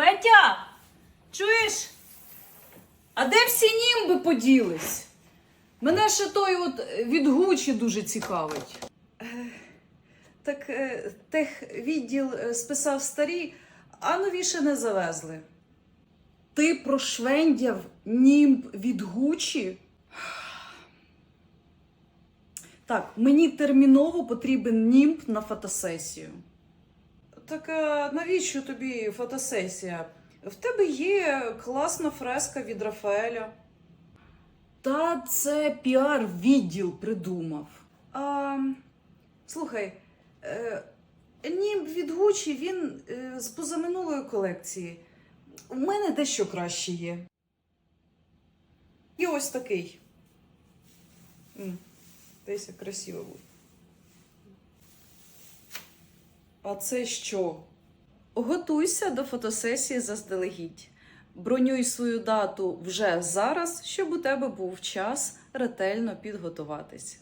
Петя! Чуєш? А де всі німби поділись? Мене ще той от від Гучі дуже цікавить. Так е, техвідділ е, списав старі, а нові ще не завезли. Ти прошвендяв німб від Гучі? Так, мені терміново потрібен німб на фотосесію. Так а навіщо тобі фотосесія? В тебе є класна фреска від Рафаеля. Та це піар-відділ придумав. А, слухай, е, німб від Гучі, він е, з позаминулої колекції. У мене дещо краще є. І ось такий. Десь красиво буде. А це що? Готуйся до фотосесії заздалегідь. Бронюй свою дату вже зараз, щоб у тебе був час ретельно підготуватись.